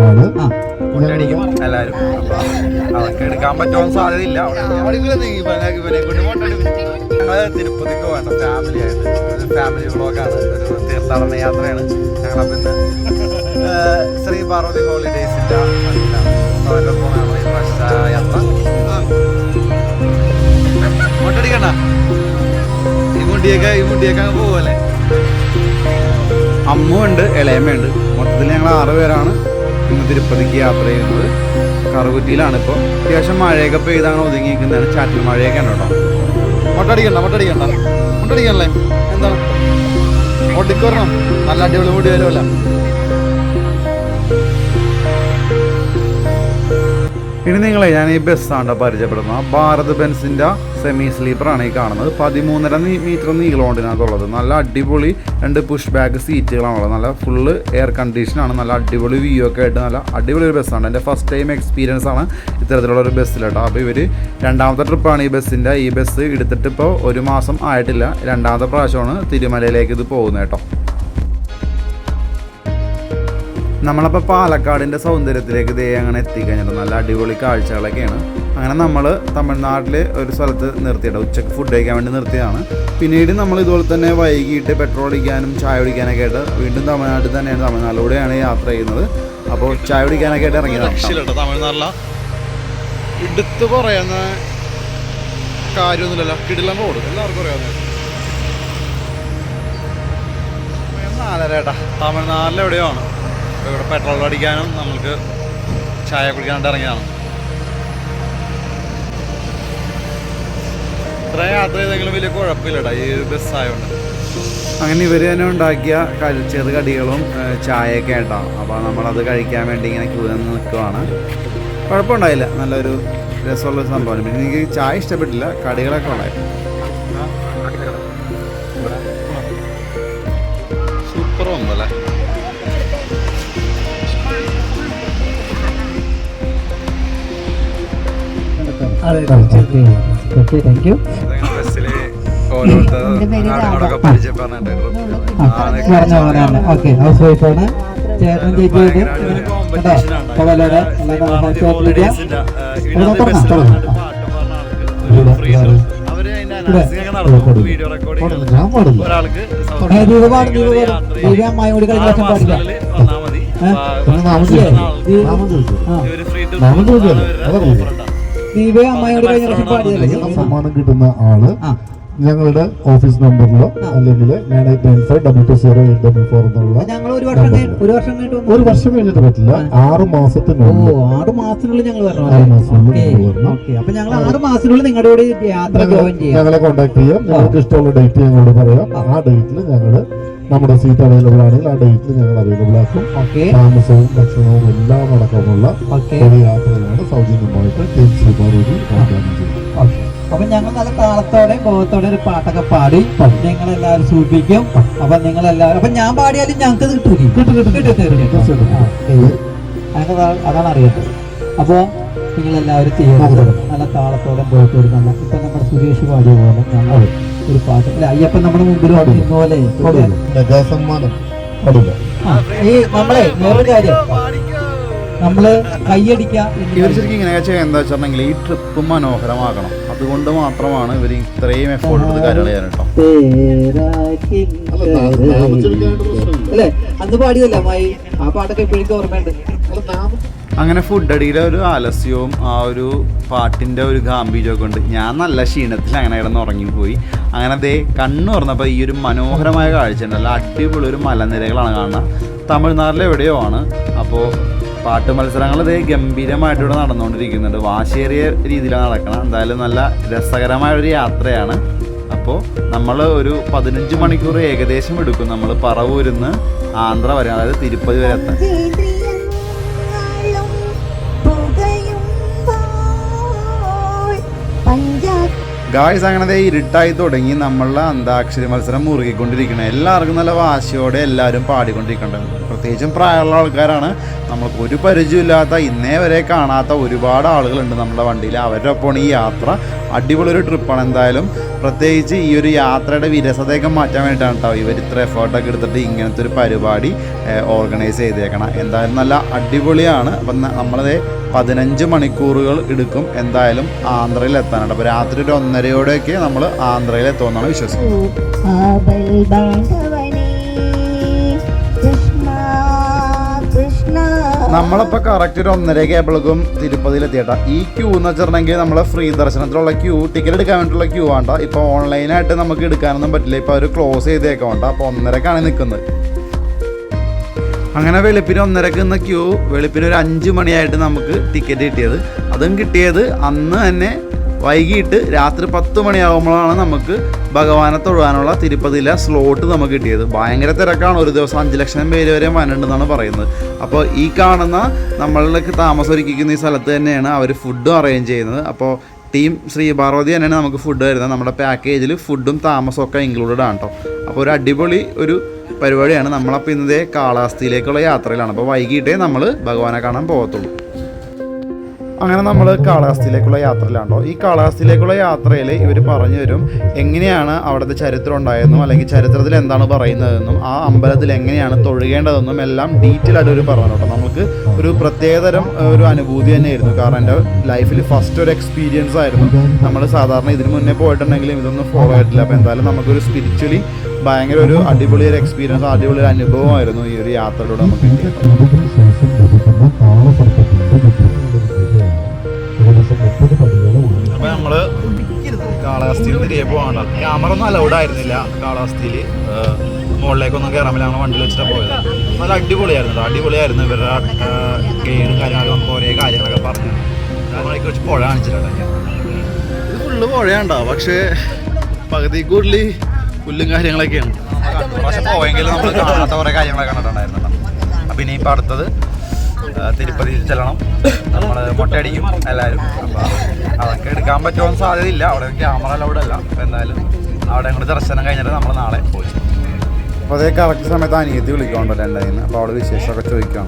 ആൾ ആ കൊണ്ടടിക്കും എല്ലാരും. അവർക്ക് എടുക്കാൻ പറ്റുമെന്ന് സാധ്യതയില്ല. ഞങ്ങൾ തിരുപ്പതിക്ക് വേണ്ട ഫാമിലി ആയിട്ട്. ഫാമിലി വ്ളോഗാണ് ഒരു തീർത്ഥാടന യാത്രയാണ്. ഞങ്ങളപ്പോ ഇന്ന് ഏഹ്, ശ്രീ പാർവതി ഹോളിഡേസിന്റെ അവരുടെ പോണാണ് ഈ വർഷ യാത്ര. ഈ മുടിയൊക്കെ ഈ മുടിയൊക്കെ അങ്ങ് പോവല്ലേ? അമ്മുണ്ട് ഇളയമ്മയുണ്ട്. മൊത്തത്തിൽ ഞങ്ങൾ ആറ് പേരാണ്. ഇന്ന് തിരുപ്പതിക്ക് യാത്ര ചെയ്യുന്നത് കറുകുറ്റിയിലാണ്. ഇപ്പോൾ അത്യാവശ്യം മഴയൊക്കെ പെയ്താണ് ഒതുങ്ങിയിരിക്കുന്നതാണ്. ചാറ്റൽ മഴയൊക്കെ ഉണ്ട് കേട്ടോ. മൊട്ടടിക്കണ്ട മൊട്ടടിക്കണ്ട. മൊട്ടടിക്കണല്ലേ എന്താണ് ഒട്ടിക്കൊരണം നല്ല അടിപൊളി മുടി വരുമല്ല. ഇനി നിങ്ങളെ ഞാൻ ഈ ബസ്സാണ് പരിചയപ്പെടുന്നത് ഭാരത് ബെൻസിന്റെ സെമി സ്ലീപ്പറാണ് ഈ കാണുന്നത്. പതിമൂന്നര മീറ്റർ നീളമുണ്ടിനകത്തുള്ളത്. നല്ല അടിപൊളി രണ്ട് പുഷ് ബാക്ക് സീറ്റുകളാണുള്ളത് നല്ല ഫുള്ള് എയർ കണ്ടീഷനാണ് നല്ല അടിപൊളി വ്യൂ ഒക്കെ ആയിട്ട് നല്ല അടിപൊളി ഒരു ബസ്സാണ് എന്റെ ഫസ്റ്റ് ടൈം എക്സ്പീരിയൻസ് ആണ് ഇത്തരത്തിലുള്ള ഒരു ബസ്സിൽ കേട്ടോ. അപ്പോൾ ഇവർ രണ്ടാമത്തെ ട്രിപ്പാണ് ഈ ബസ്സിന്റെ ഈ ബസ് എടുത്തിട്ട് ഇപ്പോൾ ഒരു മാസം ആയിട്ടില്ല. രണ്ടാമത്തെ പ്രാവശ്യമാണ് തിരുമലയിലേക്ക് ഇത് പോകുന്നത് കേട്ടോ. നമ്മളപ്പോൾ പാലക്കാടിന്റെ സൗന്ദര്യത്തിലേക്ക് ദേ അങ്ങനെ എത്തിക്കഴിഞ്ഞിട്ട് നല്ല അടിപൊളി കാഴ്ചകളൊക്കെയാണ്. അങ്ങനെ നമ്മൾ തമിഴ്നാട്ടിൽ ഒരു സ്ഥലത്ത് നിർത്തിയിട്ട് ഉച്ചയ്ക്ക് ഫുഡ് കഴിക്കാൻ വേണ്ടി നിർത്തിയതാണ്. പിന്നീട് നമ്മൾ ഇതുപോലെ തന്നെ വൈകിട്ട് പെട്രോൾ അടിക്കാനും ചായ കുടിക്കാനൊക്കെ ആയിട്ട് വീണ്ടും തമിഴ്നാട്ടിൽ തന്നെയാണ് തമിഴ്നാട്ടിലൂടെയാണ് യാത്ര ചെയ്യുന്നത്. അപ്പോൾ ചായ കുടിക്കാനൊക്കെ ആയിട്ട് ഇറങ്ങിയതാണ് തമിഴ്നാട്ടില. എടുത്ത് പറയുന്ന കാര്യമൊന്നുമില്ലല്ലോ. കിടിലം റോഡ് എല്ലാവർക്കും അറിയാവുന്നത് നാലരേട്ടാ തമിഴ്നാട്ടിൽ എവിടെയാണ് അപ്പോൾ ഇവിടെ പെട്രോൾ അടിക്കാനും നമുക്ക് ചായ കുടിക്കാനായിട്ട് ഇറങ്ങിയതാണ്. ഇത്ര യാത്ര ചെയ്തെങ്കിലും വലിയ കുഴപ്പമില്ലടാ ഈ ബസ് ബസ്സായതുകൊണ്ട് അങ്ങനെ ഇവർ തന്നെ ഉണ്ടാക്കിയ ചെറു കടികളും ചായയൊക്കെ ആയിട്ടാണ് അപ്പോൾ നമ്മളത് കഴിക്കാൻ വേണ്ടി ഇങ്ങനെ ക്യൂ നിന്ന് നിൽക്കുവാണ് കുഴപ്പമുണ്ടായില്ല. നല്ലൊരു രസമുള്ള സംഭവമാണ്. പിന്നെ എനിക്ക് ചായ ഇഷ്ടപ്പെട്ടില്ല. കടികളൊക്കെ ഉണ്ടായിരുന്നു. താങ്ക് യു പറഞ്ഞ പോലെ തന്നെ ഓക്കെ ഹൗസ് വൈഫാണ് കവലോടെ വീഡിയോ റെക്കോർഡിംഗ് ഞാൻ പാടില്ല. ഒരാൾക്ക് ദീപ പാടും ദീപ പാടും. ദീപ അമ്മായി കൂടി കളിക്കുന്ന ലക്ഷം പാടില്ല. നാമം ചോദിച്ചു? നാമം ചോദിച്ചല്ലേ അതറിയില്ല. ദീപ അമ്മായിയോട് കഴിഞ്ഞ ലക്ഷം പാടിയല്ലേ സമ്മാനം കിട്ടുന്ന ആൾ ഞങ്ങളുടെ ഓഫീസ് നമ്പറിലോ അല്ലെങ്കിൽ nine eight nine five double two zero eight double four എന്നുള്ള ഞങ്ങൾ ഒരു വർഷം കഴി- ഒരു വർഷം കഴിഞ്ഞിട്ട് പറ്റില്ല. ആറ് ഓ മാസത്തിനുള്ളിൽ ആറ് മാസത്തിനുള്ളിൽ ഞങ്ങൾ വരണം ആറ് അല്ലേ? മാസത്തിനുള്ളിൽ ഓക്കേ, ഓക്കേ. അപ്പൊ ഞങ്ങൾ ആറ് മാസത്തിനുള്ളിൽ നിങ്ങളുടെ കൂടെ യാത്ര ജോയിൻ ചെയ്യാം. ഞങ്ങളെ കോൺടാക്ട് ചെയ്യാം. നിങ്ങൾക്ക് ഇഷ്ടമുള്ള ഡേറ്റ് ഞങ്ങളോട് പറയാം. ആ. ഡേറ്റിൽ ഞങ്ങൾ നമ്മുടെ സീറ്റ് അവൈലബിൾ ആണെങ്കിൽ ആ ഡേറ്റിൽ ഞങ്ങൾ അവൈലബിൾ ആക്കും. താമസവും ഭക്ഷണവും എല്ലാം അടക്കമുള്ള ഒരു യാത്രയാണ് സൗജന്യമായിട്ട് ടീം ശ്രീപാർവതി വാഗ്ദാനം ചെയ്യുന്നത് ഓക്കെ അപ്പൊ ഞങ്ങൾ നല്ല താളത്തോടെ ബോധത്തോടെ ഒരു പാട്ടൊക്കെ പാടി. നിങ്ങൾ എല്ലാവരും സൂചിപ്പിക്കും. അപ്പൊ നിങ്ങൾ എല്ലാവരും അപ്പൊ ഞാൻ പാടിയാലും ഞങ്ങൾക്ക് ഇത് കിട്ടൂലേ കിട്ടും, കിട്ടും. ഞങ്ങൾക്ക് അതാണ് അറിയേണ്ടത്. അപ്പൊ നിങ്ങൾ എല്ലാവരും ചെയ്യണം നല്ല താളത്തോടെ ബോധത്തോടെ നല്ല ഇപ്പൊ നമ്മുടെ സുരേഷ് പാടിയ പോലെ ഞങ്ങൾ ഒരു പാട്ട്. അല്ല അയ്യപ്പൻ നമ്മുടെ മുമ്പിൽ പോലെ ഈ നമ്മളെ വേറൊരു കാര്യം. നമ്മൾ കൈയടിക്കുക ഇവർ ശരിക്കും ഇങ്ങനെയൊക്കെ എന്താ വെച്ചിട്ടുണ്ടെങ്കിൽ ഈ ട്രിപ്പ് മനോഹരമാക്കണം അതുകൊണ്ട് മാത്രമാണ് ഇവർ ഇത്രയും എഫോർട്ട് എടുത്ത് കാര്യങ്ങൾ ചെയ്യാൻ കേട്ടോ. അല്ല, അന്ന് പാടിയതല്ല അമ്മായി? ആ പാട്ടൊക്കെ ഇപ്പോഴേക്കും ഓർമ്മയുണ്ട്. അങ്ങനെ ഫുഡ് അടിയിലെ ഒരു ആലസ്യവും ആ ഒരു പാട്ടിന്റെ ഒരു ഗാംഭീര്യമൊക്കെ ഉണ്ട്. ഞാൻ നല്ല ക്ഷീണത്തിൽ അങ്ങനെ കിടന്ന് ഉറങ്ങിപ്പോയി. അങ്ങനെ അതേ കണ്ണു തുറന്നപ്പോൾ ഈ ഒരു മനോഹരമായ കാഴ്ച ഉണ്ടല്ലോ അടിപൊളി ഒരു മലനിരകളാണ് കാണുന്നത് തമിഴ്നാട്ടിൽ എവിടെയോ ആണ്. അപ്പോൾ പാട്ട് മത്സരങ്ങൾ ഇതേ ഗംഭീരമായിട്ട് ഇവിടെ നടന്നുകൊണ്ടിരിക്കുന്നുണ്ട്. വാശിയേറിയ രീതിയിലാണ് നടക്കണം. എന്തായാലും നല്ല രസകരമായ ഒരു യാത്രയാണ്. അപ്പോൾ നമ്മൾ ഒരു പതിനഞ്ച് മണിക്കൂർ ഏകദേശം എടുക്കും. നമ്മൾ പറവൂരിന്ന് ആന്ധ്ര വരെ അതായത് തിരുപ്പതി വരെ എത്താൻ. പഞ്ചാബ്. ഗായ്സ് അങ്ങനെ ഇരുട്ടായി തുടങ്ങി. നമ്മളുടെ അന്താക്ഷരി മത്സരം മുറുകിക്കൊണ്ടിരിക്കണം. എല്ലാവർക്കും നല്ല വാശിയോടെ എല്ലാവരും പാടിക്കൊണ്ടിരിക്കുന്നുണ്ട് പ്രത്യേകിച്ചും പ്രായമുള്ള ആൾക്കാരാണ്. നമ്മൾക്ക് ഒരു പരിചയമില്ലാത്ത ഇന്നേ വരെ കാണാത്ത ഒരുപാട് ആളുകളുണ്ട് നമ്മുടെ വണ്ടിയിൽ. അവരുടെ ഒപ്പമാണ് ഈ യാത്ര. അടിപൊളി ഒരു ട്രിപ്പാണ് എന്തായാലും. പ്രത്യേകിച്ച് ഈ ഒരു യാത്രയുടെ വിരസതയൊക്കെ മാറ്റാൻ വേണ്ടിയിട്ടാണ് കേട്ടോ ഇവർ ഇത്ര എഫേർട്ടൊക്കെ എടുത്തിട്ട് ഇങ്ങനത്തെ ഒരു പരിപാടി ഓർഗനൈസ് ചെയ്തേക്കണം. എന്തായാലും നല്ല അടിപൊളിയാണ്. അപ്പം നമ്മളതേ പതിനഞ്ച് മണിക്കൂറുകൾ എടുക്കും. എന്തായാലും ആന്ധ്രയിൽ എത്താനുണ്ട് അപ്പോൾ രാത്രി ഒരു ഒന്നരയോടെയൊക്കെ നമ്മൾ ആന്ധ്രയിൽ എത്തുമെന്നാണ് വിശ്വസിക്കുന്നത്. നമ്മളിപ്പോൾ കറക്റ്റ് ഒരു ഒന്നര കേബിളക്കും തിരുപ്പതിയിൽ എത്തിയേട്ടാ ഈ ക്യൂ എന്ന് വെച്ചിട്ടുണ്ടെങ്കിൽ നമ്മളെ ഫ്രീ ദർശനത്തിലുള്ള ക്യൂ ടിക്കറ്റ് എടുക്കാൻ വേണ്ടിയിട്ടുള്ള ക്യൂ വേണ്ട ഇപ്പോൾ ഓൺലൈനായിട്ട് നമുക്ക് എടുക്കാനൊന്നും പറ്റില്ല. ഇപ്പോൾ അവർ ക്ലോസ് ചെയ്തേക്കോണ്ട അപ്പോൾ ഒന്നരക്കാണ് നിൽക്കുന്നത് അങ്ങനെ വെളുപ്പിന് ഒന്നരക്ക് നിന്ന ക്യൂ വെളുപ്പിന് ഒരു അഞ്ച് മണിയായിട്ട് നമുക്ക് ടിക്കറ്റ് കിട്ടിയത്. അതും കിട്ടിയത് അന്ന് തന്നെ വൈകിട്ട് രാത്രി പത്ത് മണിയാകുമ്പോഴാണ് നമുക്ക് ഭഗവാനെ തൊഴുവാനുള്ള തിരുപ്പതിയിലെ സ്ലോട്ട് നമുക്ക് കിട്ടിയത്. ഭയങ്കര തിരക്കാണ്. ഒരു ദിവസം അഞ്ച് ലക്ഷം പേര് വരെ വരണ്ടെന്നാണ് പറയുന്നത്. അപ്പോൾ ഈ കാണുന്ന നമ്മളിലേക്ക് താമസം ഒരുക്കിക്കുന്ന ഈ സ്ഥലത്ത് തന്നെയാണ് അവർ ഫുഡും അറേഞ്ച് ചെയ്യുന്നത്. അപ്പോൾ ടീം ശ്രീ പാർവതി തന്നെയാണ് നമുക്ക് ഫുഡ് വരുന്നത് നമ്മുടെ പാക്കേജിൽ ഫുഡും താമസവും ഒക്കെ ഇൻക്ലൂഡഡ് ആണ് കേട്ടോ അപ്പോൾ ഒരു അടിപൊളി ഒരു പരിപാടിയാണ്. നമ്മളപ്പോൾ ഇന്നത്തെ കാലാവസ്ഥയിലേക്കുള്ള യാത്രയിലാണ്. അപ്പോൾ വൈകിട്ടേ നമ്മൾ ഭഗവാനെ കാണാൻ പോകത്തുള്ളൂ. അങ്ങനെ നമ്മൾ കാളഹസ്തിയിലേക്കുള്ള യാത്രയിലാണോ ഈ കാളഹസ്തിയിലേക്കുള്ള യാത്രയിൽ ഇവർ പറഞ്ഞു തരും എങ്ങനെയാണ് അവിടുത്തെ ചരിത്രം ഉണ്ടായതെന്നും അല്ലെങ്കിൽ ചരിത്രത്തിൽ എന്താണ് പറയുന്നതെന്നും ആ അമ്പലത്തിൽ എങ്ങനെയാണ് തൊഴുകേണ്ടതെന്നും എല്ലാം ഡീറ്റെയിൽ ആയിട്ട് ഒരു പറഞ്ഞു കേട്ടോ. നമുക്ക് ഒരു പ്രത്യേകതരം ഒരു അനുഭൂതി തന്നെയായിരുന്നു. കാരണം എന്റെ ലൈഫിൽ ഫസ്റ്റ് ഒരു എക്സ്പീരിയൻസ് ആയിരുന്നു. നമ്മൾ സാധാരണ ഇതിന് മുന്നേ പോയിട്ടുണ്ടെങ്കിലും ഇതൊന്നും ഫോളോ ആയിട്ടില്ല അപ്പോൾ എന്തായാലും നമുക്കൊരു സ്പിരിച്വലി ഭയങ്കര ഒരു അടിപൊളി ഒരു എക്സ്പീരിയൻസ് അടിപൊളി ഒരു അനുഭവമായിരുന്നു ഈ ഒരു യാത്രയിലൂടെ നമുക്ക് കിട്ടിയത്. കാളഹസ്തിയിൽ തിരികെ ആണ് ക്യാമറ ഒന്നും അലൗഡായിരുന്നില്ല ആയിരുന്നില്ല കാളഹസ്തിയിൽ മുകളിലേക്കൊന്നും കയറാൻ പറ്റില്ല ഞങ്ങൾ വണ്ടിയിൽ വെച്ചിട്ട് പോയത്. നല്ല അടിപൊളിയായിരുന്നു അടിപൊളിയായിരുന്നു. ഇവരുടെ ഗെയിഡും കാര്യങ്ങളൊക്കെ നമുക്ക് ഒരേ കാര്യങ്ങളൊക്കെ പറഞ്ഞു. കാര്യങ്ങളൊക്കെ വെച്ച് പുഴ കാണിച്ചിട്ടുണ്ട്. ഇത് ഫുള്ള് പുഴയാണ്ടാ പക്ഷേ പകുതി കൂടുതൽ പുല്ലും കാര്യങ്ങളൊക്കെയാണ്. പക്ഷെ പോയെങ്കിലും നമ്മൾ കാണാത്ത കുറേ കാര്യങ്ങളൊക്കെ കണ്ടിട്ടുണ്ടായിരുന്നു അപ്പം ഇനി ഇനിയിപ്പോൾ അടുത്തത് ആ, തിരുപ്പതിയിൽ ചെല്ലണം. നമ്മൾ മുട്ടയടിക്കും എല്ലാവരും അപ്പോൾ അതൊക്കെ എടുക്കാൻ പറ്റുമെന്ന് സാധ്യതയില്ല. അവിടെ ക്യാമറ അലൗഡ് അല്ല. എന്തായാലും അവിടെ അങ്ങോട്ട് ദർശനം കഴിഞ്ഞിട്ട് നമ്മൾ നാളെ പോയി. അപ്പോൾ അതേ കറക്റ്റ് സമയത്ത് അനിയത്തി വിളിക്കുന്നുണ്ടല്ലോ എന്റെ കയ്യിൽ അപ്പോൾ അവിടെ വിശേഷമൊക്കെ ചോദിക്കാം